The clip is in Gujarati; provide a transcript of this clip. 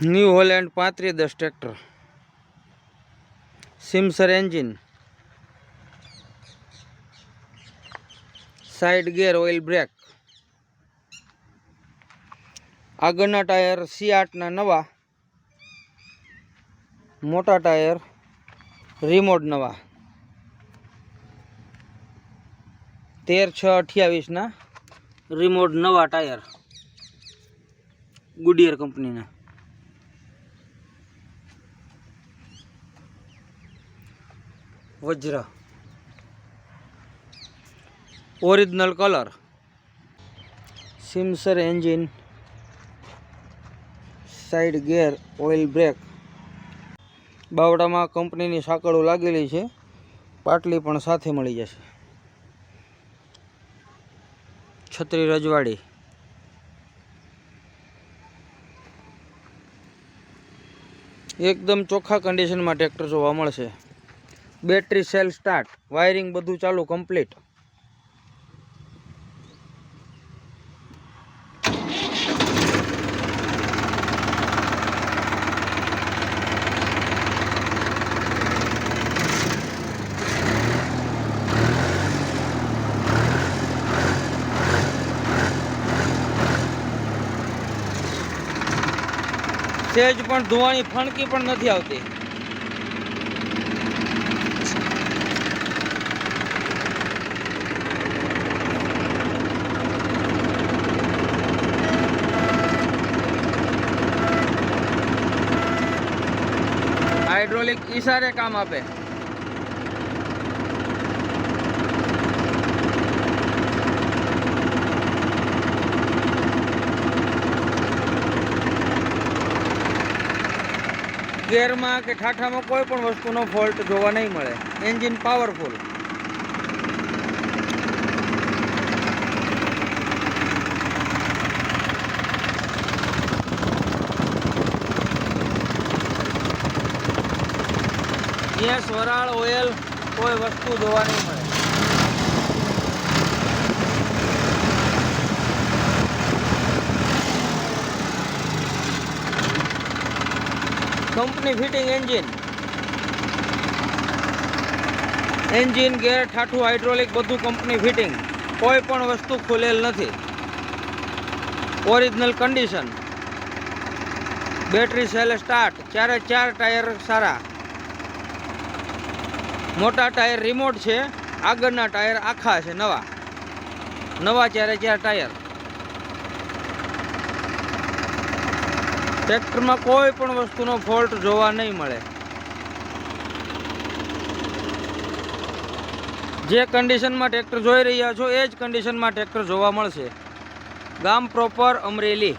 ન્યૂ હોલેન્ડ પાંત્રીસ દસ tractor. સિમસર engine. Side gear oil brake. આગળના ટાયર સી આઠના નવા. મોટા ટાયર રિમોટ નવા. તેર છ અઠ્યાવીસના રિમોટ નવા ટાયર. ગુડિયર કંપનીના. વજ્ર. Original colour સિમસર engine side gear oil brake બાવડામાં કંપનીની સાંકળો લાગેલી છે. પાટલી પણ સાથે મળી જશે. છત્રી રજવાડી. એકદમ ચોખ્ખા કન્ડિશનમાં ટ્રેક્ટર જોવા મળશે. Battery cell start. વાયરિંગ બધું ચાલુ કમ્પ્લીટ. સેજ પણ ધોવાની ફણકી પણ નથી આવતી. હાઇડ્રોલિક ઈશારે કામ આપે. ગેરમાં કે ઠાઠામાં કોઈ પણ વસ્તુનો ફોલ્ટ જોવા નહીં મળે. એન્જિન પાવરફુલ ગેસ વરાળ ઓઇલ કોઈ વસ્તુ જોવા નહીં મળે. Company fitting engine. Engine, gear, ઠાઠું, hydraulic બધું કંપની ફિટિંગ. કોઈ પણ વસ્તુ ખુલેલ નથી. Original condition. Battery cell start. ચારે ચાર ટાયર સારા. મોટા ટાયર રિમોટ છે, આગળના ટાયર આખા છે, નવા. નવા ચારે ચાર ટાયર? ટ્રેક્ટરમાં કોઈ પણ વસ્તુનો ફોલ્ટ જોવા નહીં મળે. જે કન્ડિશનમાં ટ્રેક્ટર જોઈ રહ્યા છો, એ જ કન્ડિશનમાં ટ્રેક્ટર જોવા મળશે. ગામ પ્રોપર અમરેલી.